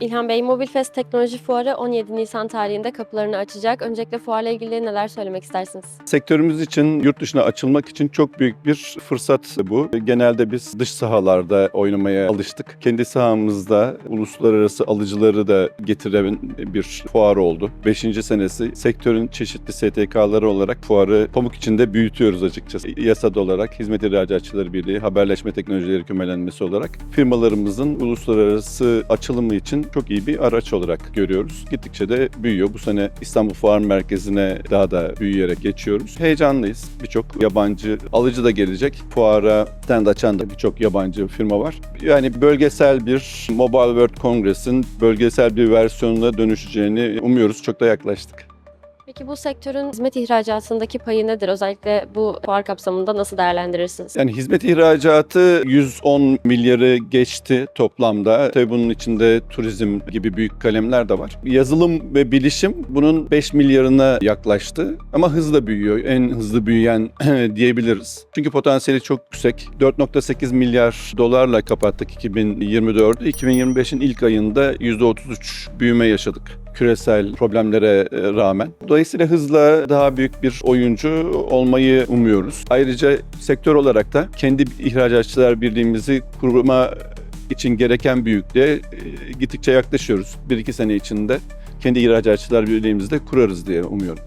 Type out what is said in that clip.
İlhan Bey, Mobil Fest Teknoloji Fuarı 17 Nisan tarihinde kapılarını açacak. Öncelikle fuarla ilgili neler söylemek istersiniz? Sektörümüz için yurt dışına açılmak için çok büyük bir fırsat bu. Genelde biz dış sahalarda oynamaya alıştık. Kendi sahamızda uluslararası alıcıları da getiren bir fuar oldu. Beşinci senesi sektörün çeşitli STK'ları olarak fuarı pamuk içinde büyütüyoruz açıkçası. Yasada olarak Hizmet İhracatçıları Birliği, Haberleşme Teknolojileri Kümelenmesi olarak firmalarımızın uluslararası açılımı için çok iyi bir araç olarak görüyoruz. Gittikçe de büyüyor. Bu sene İstanbul Fuar Merkezi'ne daha da büyüyerek geçiyoruz. Heyecanlıyız. Birçok yabancı alıcı da gelecek. Fuara stand açan da birçok yabancı firma var. Yani bölgesel bir Mobile World Congress'in bölgesel bir versiyonuna dönüşeceğini umuyoruz. Çok da yaklaştık. Peki bu sektörün hizmet ihracatındaki payı nedir? Özellikle bu fuar kapsamında nasıl değerlendirirsiniz? Yani hizmet ihracatı 110 milyarı geçti toplamda. Tabii bunun içinde turizm gibi büyük kalemler de var. Yazılım ve bilişim bunun 5 milyarına yaklaştı ama hızla büyüyor. En hızlı büyüyen diyebiliriz. Çünkü potansiyeli çok yüksek. 4.8 milyar dolarla kapattık 2024'ü. 2025'in ilk ayında %33 büyüme yaşadık küresel problemlere e, rağmen. Dolayısıyla hızla daha büyük bir oyuncu olmayı umuyoruz. Ayrıca sektör olarak da kendi ihracatçılar birliğimizi kurma için gereken büyüklüğe e, gittikçe yaklaşıyoruz. Bir iki sene içinde kendi ihracatçılar birliğimizi de kurarız diye umuyorum.